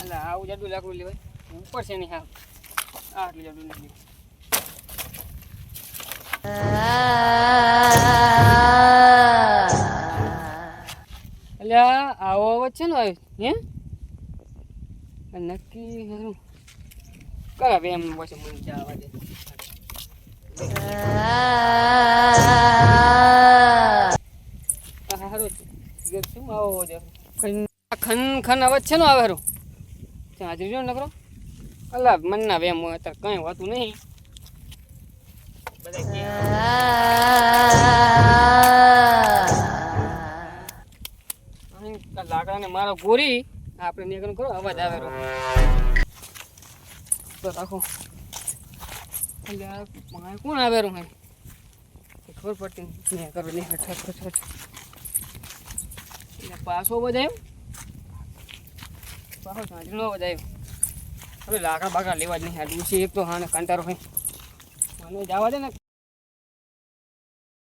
એટલે આવું જાડું લાકડું લેવાય. ઉપર છે નહીં હા આટલું જાડું નથી. એટલે આવો અવાજ છે ને હે? નક્કી કરા બે એમ પછી મને અવાજ? આવે? ખન ખન અવાજ છે ને આવે હારું? હાજરી જો નકરો. અલા, મનના વેમ હોય અત્યારે કંઈ હોતું નહીં. લાકડાને મારો ગોરી. આપણે નીકળ કરો, અવાજ આવે રો તો રાખો. એટલે કોણ આવે રો હે? ખબર પડતી નહીં કરો નહીં પાછો બધા આવ્યો? પાછો સાંજનો બધાય હવે લાકડા બાકડા લેવા જ નહીં આ ડૂસી એક તો હા ને કંટારો હોય. મને જવા દે ને.